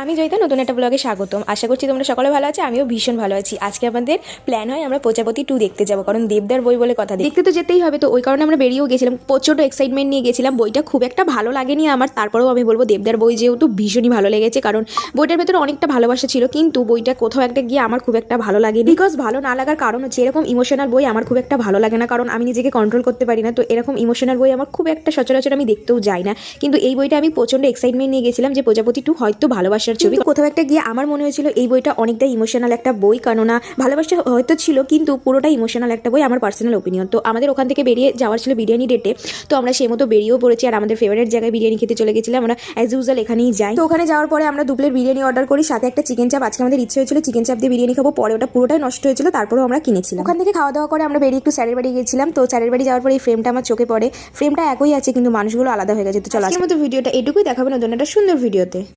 আমি জয়িতা, নতুন একটা ব্লগে স্বাগতম। আশা করছি তোমরা সকলে ভালো আছে, আমিও ভীষণ ভালো আছি। আজকে আমাদের প্ল্যান হয় আমরা প্রজাপতি টু দেখতে যাব, কারণ দেবদার বই বলে কথা দেখতে তো যেতেই হবে, তো ওই কারণে আমরা বেরিয়েও গেছিলাম। প্রচণ্ড এক্সাইটমেন্ট নিয়ে গেছিলাম। বইটা খুব একটা ভালো লাগেনি আমার, তারপরেও আমি বলব দেবদার বই যেহেতু ভীষণই ভালো লেগেছে, কারণ বইটার ভেতরে অনেকটা ভালোবাসা ছিল, কিন্তু বইটা কোথাও একটা গিয়ে আমার খুব একটা ভালো লাগে বিকজ ভালো না লাগার কারণ হচ্ছে এরকম ইমোশনাল বই আমার খুব একটা ভালো লাগে না, কারণ আমি নিজেকে কন্ট্রোল করতে পারি না, তো এরকম ইমোশনাল বই আমার খুব একটা সচরাচর আমি দেখতেও যাই না। কিন্তু এই বইটা আমি প্রচণ্ড এক্সাইটমেন্ট নিয়ে গেছিলাম যে প্রজাপতি টু হয়তো ভালোবাসার ছবি। কোথাও একটা গিয়ে আমার মনে হয়েছিল এই বইটা অনেকটা ইমোশনাল একটা বই কেননা ভালোবাসা হয়তো ছিল কিন্তু পুরোটা ইমোশনাল একটা বই আমার পার্সোনাল ওপিনিয়ন তো আমাদের ওখান থেকে বেরিয়ে যাওয়ার ছিল বিরিয়ানি ডেটে তো আমরা সেই মতো বেরিয়েও পড়েছি আর আমাদের ফেভারিট জায়গায় বিরিয়ানি খেতে চলে গেছিলাম। আমরা অ্যাজ ইউজুয়াল এখানেই যাই। তো ওখানে যাওয়ার পরে আমরা দু প্লেট বিরিয়ানি অর্ডার করি সাথে একটা চিকেন চাপ আজকে আমাদের ইচ্ছে হয়েছিল চিকেন চাপ দিয়ে বিরিয়ানি খাব পরে ওটা পুরোটাই নষ্ট হয়েছিল তারপরেও আমরা কিনেছিলাম। ওখান থেকে খাওয়া দাওয়া করে আমরা বেরিয়ে একটু স্যারের বাড়ি গেছিলাম। তো স্যারের বাড়ি যাওয়ার পরে এই ফ্রেমটা আমার চোখে পড়ে। ফ্রেমটা একই আছে কিন্তু মানুষগুলো আলাদা হয়ে গেছে। তো চলো আজকের মতো ভিডিওটা এটুকুই। দেখাবে নতুন একটা সুন্দর ভিডিওতে।